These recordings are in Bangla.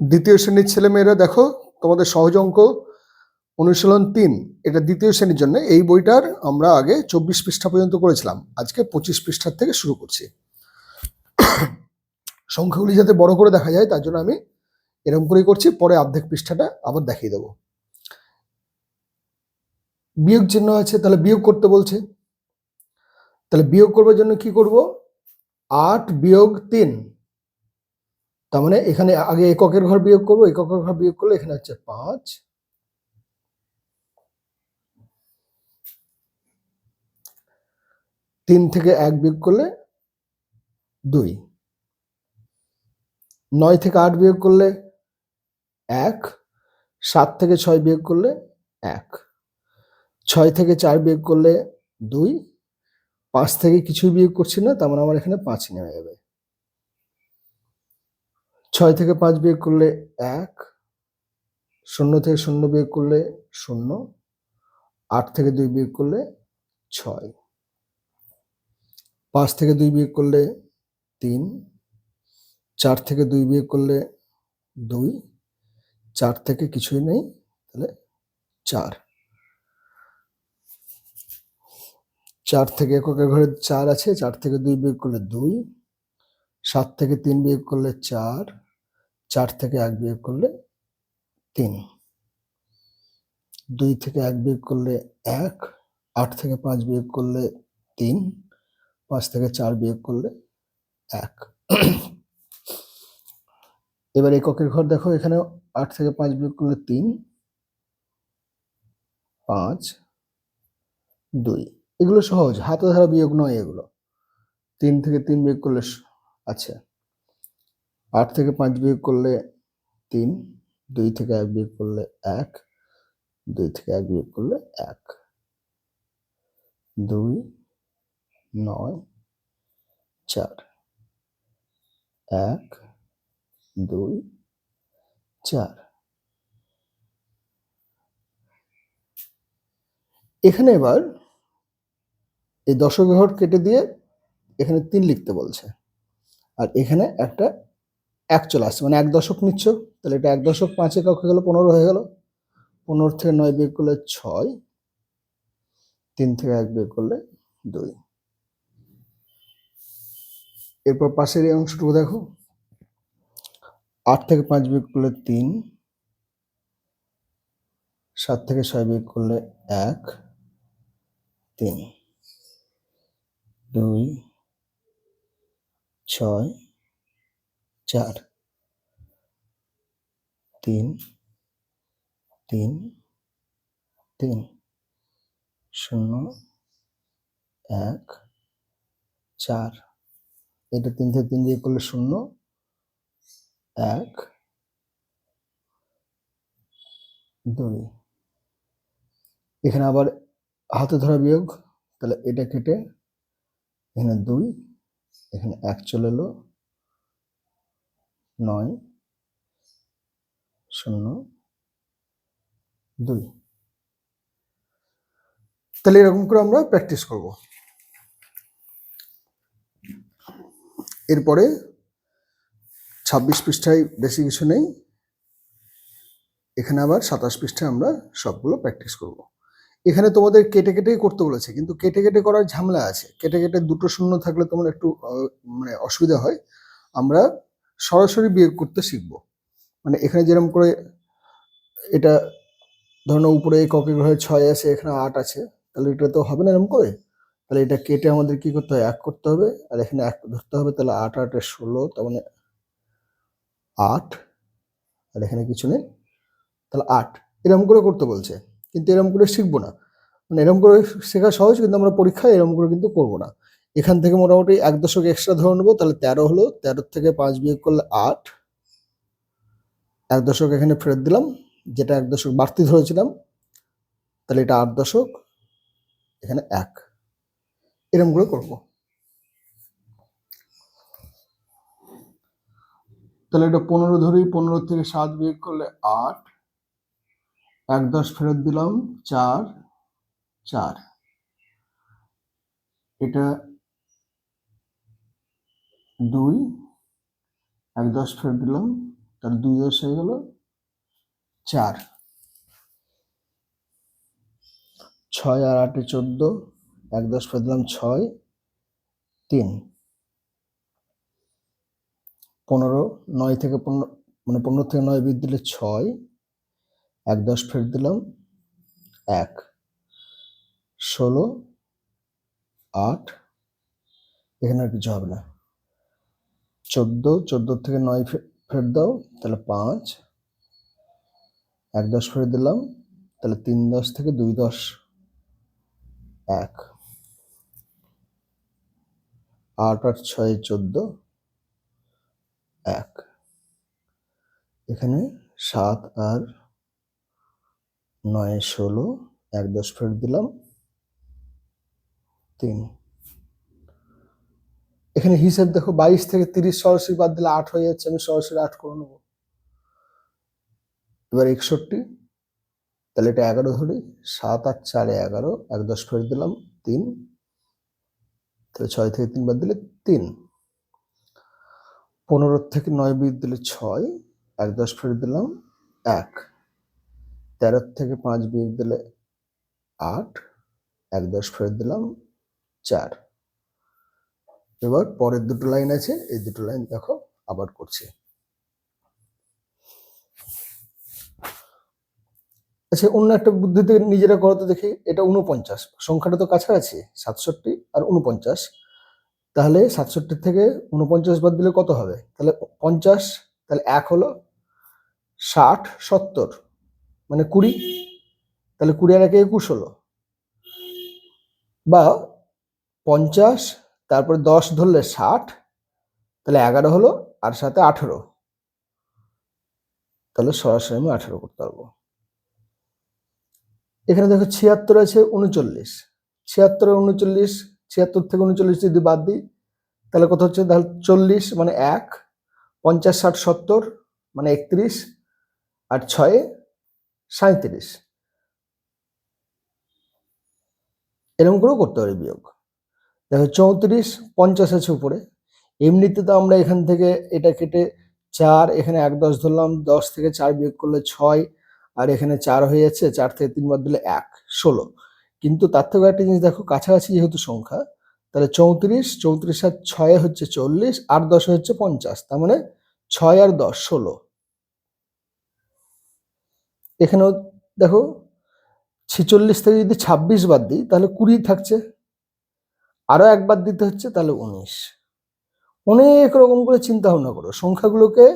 দ্বিতীয় শ্রেণির ছেলেমেয়েরা, দেখো, তোমাদের সহজ অঙ্ক, অনুশীলন তিন, এটা দ্বিতীয় শ্রেণির জন্য। এই বইটার আমরা আগে চব্বিশ পৃষ্ঠা পর্যন্ত করেছিলাম। আজকে পঁচিশ পৃষ্ঠার থেকে শুরু করছি। সংখ্যাগুলি যাতে বড় করে দেখা যায়, তার জন্য আমি এরকম করেই করছি। পরে অর্ধেক পৃষ্ঠাটা আবার দেখিয়ে দেবো। বিয়োগ চিহ্ন আছে, তাহলে বিয়োগ করতে বলছে। তাহলে বিয়োগ করবার জন্য কি করব? আট বিয়োগ তিন। তার মানে এখানে আগে এককের ঘর বিয়োগ করব, এককের ঘর বিয়োগ করলে এখানে হচ্ছে পাঁচ। তিন থেকে এক বিয়োগ করলে দুই। নয় থেকে আট বিয়োগ করলে এক। সাত থেকে ছয় বিয়োগ করলে এক। ছয় থেকে চার বিয়োগ করলে দুই। পাঁচ থেকে কিছুই বিয়োগ করছি না, তার মানে আমার এখানে পাঁচ নেমে যাবে। ছয় থেকে পাঁচ বিয়োগ করলে এক, শূন্য থেকে শূন্য বিয়োগ করলে শূন্য, আট থেকে দুই বিয়োগ করলে ছয়, পাঁচ থেকে দুই বিয়োগ করলে তিন, চার থেকে দুই বিয়োগ করলে দুই, চার থেকে কিছুই নেই, তাহলে চার চার থেকে এককের ঘরে চার আছে, চার থেকে দুই বিয়োগ করলে দুই সাত থেকে তিন বিয়োগ করলে চার চার থেকে এক বিয়োগ করলে তিন। দুই থেকে এক বিয়োগ করলে এক, আট থেকে পাঁচ বিয়োগ করলে তিন, পাঁচ থেকে চার বিয়োগ করলে এক। এবার এককের ঘর দেখো এখানে আট থেকে পাঁচ বিয়োগ করলে তিন, পাঁচ, দুই। এগুলো সহজ, হাতে ধরা বিয়োগ নয় এগুলো। তিন থেকে তিন বিয়োগ করলে আচ্ছা। আট থেকে পাঁচ বিয়োগ করলে তিন, দুই থেকে এক বিয়োগ করলে এক, দুই থেকে এক বিয়োগ করলে এক। দুই, নয়, চার। এক, দুই, চার। এখানে এবার এই দশক ঘর কেটে দিয়ে এখানে তিন লিখতে বলছে। আর এখানে একটা এক চলে আসছে মানে এক দশক নিচ্ছ। তাহলে এটা এক দশক পাঁচে হয়ে গেল, পনেরো হয়ে গেল। পনেরো থেকে নয় বিয়োগ করলে ছয়, তিন থেকে এক বিয়োগ করলে দুই। এরপর পাশের এই অংশটুকু দেখো। আট থেকে পাঁচ বিয়োগ করলে তিন, সাত থেকে ছয় বিয়োগ করলে এক, তিন। দুই ছয়, চার, তিন তিন তিন, শূন্য, এক, চার। এটা তিন থেকে তিন দিয়ে করলে শূন্য, এক, দুই। এখানে আবার হাতে ধরা বিয়োগ, তাহলে এটা কেটে এখানে দুই এখানে এক চলে এলো। নয়, শূন্য, দুই। তাহলে এরকম করে আমরা প্র্যাকটিস করব। এরপরে ছাব্বিশ পৃষ্ঠায় বেশি কিছু নেই। এখানে আবার সাতাশ পৃষ্ঠায় আমরা সবগুলো প্র্যাকটিস করব। এখানে তোমাদের কেটে কেটেই করতে বলেছে, কিন্তু কেটে কেটে করার ঝামেলা আছে। কেটে কেটে দুটো শূন্য থাকলে তোমার একটু মানে অসুবিধা হয়। আমরা সরাসরি বিয়োগ করতে শিখব। মানে এখানে যেরকম করে এটা ধরো উপরে ককের ঘরে ছয় আছে এখানে আট আছে, তাহলে এটা তো হবে না এরকম করে? তাহলে এটা কেটে আমাদের কি করতে হবে এক করতে হবে, আর এখানে এক ধরতে হবে, তাহলে আট, আটে ষোলো, তার মানে আট, আর এখানে কিছু নেই, তাহলে আট। এরকম করে করতে বলছে। কিন্তু এরকম করে শিখব না। মানে এরকম করে শেখা সহজ, কিন্তু আমরা পরীক্ষায় এরকম করে কিন্তু করব না। এখান থেকে মোটামুটি এক দশক এক্সট্রা ধরে নেব, তাহলে তেরো হলো তেরো থেকে পাঁচ বিয়োগ করলে আট। এক দশক এখানে ফেরত দিলাম, যেটা এক দশক বাড়তি ধরেছিলাম, তাহলে এটা আট দশক, এখানে এক। এরকম করে করব। তাহলে এটা পনেরো ধরি পনেরো থেকে সাত বিয়োগ করলে আট। এক দশ ফেরত দিলাম, চার চার। এটা দুই, এক দশ ফেরত দিলাম তাহলে দুই দশ হয়ে গেল, চার। ছয় আর আটে চোদ্দ, এক দশ ফেলে দিলাম, ছয়, তিন। পনেরো, নয় থেকে পনেরো মানে পনেরো থেকে নয় বিদ দিলে ছয়। এক দশ ফেরত দিলাম, এক। ষোলো, আট। এখানে আর কিছু হবে না। চোদ্দ চোদ্দ থেকে নয় ফে- ফেরত দাও, তাহলে পাঁচ। এক দশ ফেরত দিলাম, তাহলে তিন দশ থেকে দুই দশ। এক। আট আট ছয়, চোদ্দ। এক। এখানে সাত আর নয় ষোলো, এক দশ ফেরত দিলাম। তিন। এখানে হিসেব দেখো, বাইশ থেকে তিরিশ সরাসরি বাদ দিলে আট হয়ে যাচ্ছে, আমি সরাসরি আট করে নেব। এবার একষট্টি, তাহলে এটা এগারো ধরি, সাত আট চারে এগারো, এক দশ ফেরত দিলাম, তিন। তাহলে ছয় থেকে তিন বাদ দিলে তিন। পনেরো থেকে নয় বিদ দিলে ছয়, এক দশ ফেরত দিলাম, এক। তেরো থেকে পাঁচ বিয়োগ দিলে আট, এক দশ ফেরত দিলাম চার। এবার পরের দুটো লাইন আছে, এই দুটো লাইন দেখো আবার করছি। আচ্ছা অন্য একটা বুদ্ধিতে নিজেরা করো তো দেখি, এটা উনপঞ্চাশ সংখ্যাটা তো কাছাকাছি, সাতষট্টি আর উনপঞ্চাশ তাহলে সাতষট্টি থেকে উনপঞ্চাশ বাদ দিলে কত হবে? তাহলে পঞ্চাশ, তাহলে এক হলো ষাট, সত্তর। মানে কুড়ি? তাহলে কুড়ি আর একে একুশ হলো। বা পঞ্চাশ, তারপরে দশ ধরলে ষাট, তাহলে এগারো হলো আর সাথে আঠেরো। তাহলে সরাসরি আমি আঠেরো করতে পারব। এখানে দেখো ছিয়াত্তর আছে উনচল্লিশ। ছিয়াত্তর উনচল্লিশ, ছিয়াত্তর থেকে উনচল্লিশ যদি বাদ দিই, তাহলে কত হচ্ছে? তাহলে চল্লিশ মানে এক, পঞ্চাশ, ষাট, সত্তর মানে একত্রিশ, আর ছয়ে সাঁত্রিশ এরকম করেও করতে পারি বিয়োগ। দেখো চৌত্রিশ, পঞ্চাশ আছে উপরে। এমনিতে তো আমরা এখান থেকে এটা কেটে চার, এখানে এক, দশ ধরলাম। দশ থেকে চার বিয়োগ করলে ছয়, আর এখানে চার হয়ে যাচ্ছে, চার থেকে তিন বাদ দিলে এক, ষোলো। কিন্তু তার থেকে একটা জিনিস দেখো, কাছাকাছি যেহেতু সংখ্যা, তাহলে চৌত্রিশ চৌত্রিশ আর ছয়ে হচ্ছে চল্লিশ, আর দশে হচ্ছে পঞ্চাশ। তার মানে ছয় আর দশ, ষোলো। এখানেও দেখো ছেচল্লিশ থেকে যদি ছাব্বিশ বাদ দিই, তাহলে কুড়ি থাকছে। আরও একবার দিতে হচ্ছে, তাহলে উনিশ। অনেক রকম করে চিন্তা ভাবনা করো। সংখ্যাগুলোকে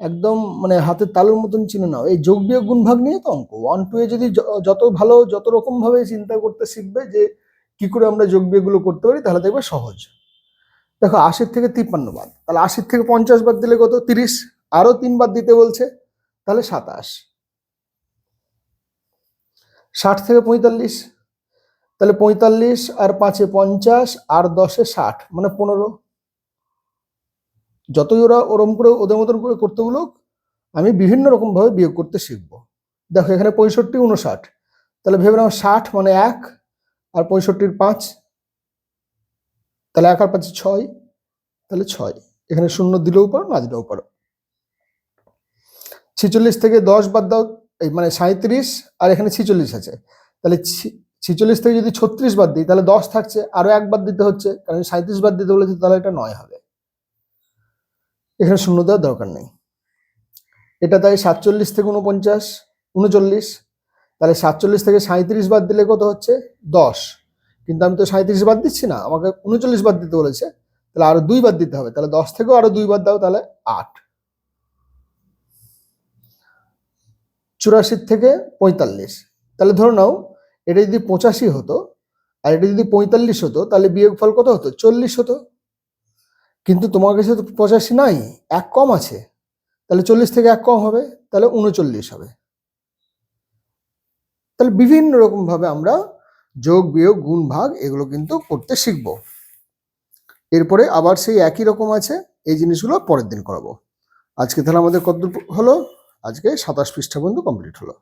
একদম মানে হাতের তালুর মতন চিনে নাও। এই যোগ বিয়োগ গুণ ভাগ নিয়ে তো অঙ্ক। ওয়ান টু এ যদি যত ভালো, যত রকম ভাবে চিন্তা করতে শিখবে যে কি করে আমরা যোগ বিয়োগগুলো করতে পারি, তাহলে দেখবে সহজ। দেখো আশির থেকে তিপ্পান্ন বাদ। তাহলে আশির থেকে পঞ্চাশ বাদ দিলে কত? তিরিশ। আরও তিন বাদ দিতে বলছে, তাহলে সাতাশ। ষাট থেকে পঁয়তাল্লিশ। তাহলে পঁয়তাল্লিশ আর পাঁচে পঞ্চাশ আর দশে ষাট মানে পনেরো। যতই ওরা ওরম করে ওদের মতন করে করতে বলুক, আমি বিভিন্ন রকম ভাবে বিয়োগ করতে শিখব। দেখো, এখানে পঁয়ষট্টি উনষাট তাহলে ভেবে নাও, ষাট মানে এক আর পঁয়ষট্টির পাঁচ। তাহলে এক আর পাঁচে ছয়, তাহলে ছয়। এখানে শূন্য দিলেও পারো, না দিলেও পারো। ছিচল্লিশ থেকে দশ বাদ দাও এই মানে সাঁত্রিশ আর এখানে ছিচল্লিশ আছে। তাহলে ছিচল্লিশ থেকে যদি ছত্রিশ বাদ দিই, তাহলে দশ থাকছে, আরও এক বাদ দিতে হচ্ছে, কারণ সাঁত্রিশ বাদ দিতে বলেছে, তাহলে এটা নয় হবে। এখানে শূন্য দেওয়ার দরকার নেই। এটা তাই সাতচল্লিশ থেকে উনপঞ্চাশ উনচল্লিশ তাহলে সাতচল্লিশ থেকে সাঁত্রিশ বাদ দিলে কত হচ্ছে? দশ। কিন্তু আমি তো সাঁত্রিশ বাদ দিচ্ছি না, আমাকে উনচল্লিশ বাদ দিতে বলেছে, তাহলে আরও দুই বাদ দিতে হবে, তাহলে দশ থেকেও আরও দুই বাদ দাও, তাহলে আট। চুরাশি থেকে পঁয়তাল্লিশ। তাহলে ধরে নাও, এটা যদি পঁচাশি হতো, আর এটা যদি পঁয়তাল্লিশ হতো, তাহলে বিয়োগফল কত হতো? চল্লিশ হতো। কিন্তু তোমার কাছে তো পঁচাশি নাই, এক কম আছে। তাহলে চল্লিশ থেকে এক কম হবে, তাহলে উনচল্লিশ হবে। তাহলে বিভিন্ন রকম ভাবে আমরা যোগ, বিয়োগ, গুণ, ভাগ এগুলো কিন্তু করতে শিখব। এরপরে আবার সেই একই রকম আছে, এই জিনিসগুলো পরের দিন করাবো। আজকে তাহলে আমাদের কত হলো? আজকে সাতাশ পৃষ্ঠা পর্যন্ত কমপ্লিট হলো।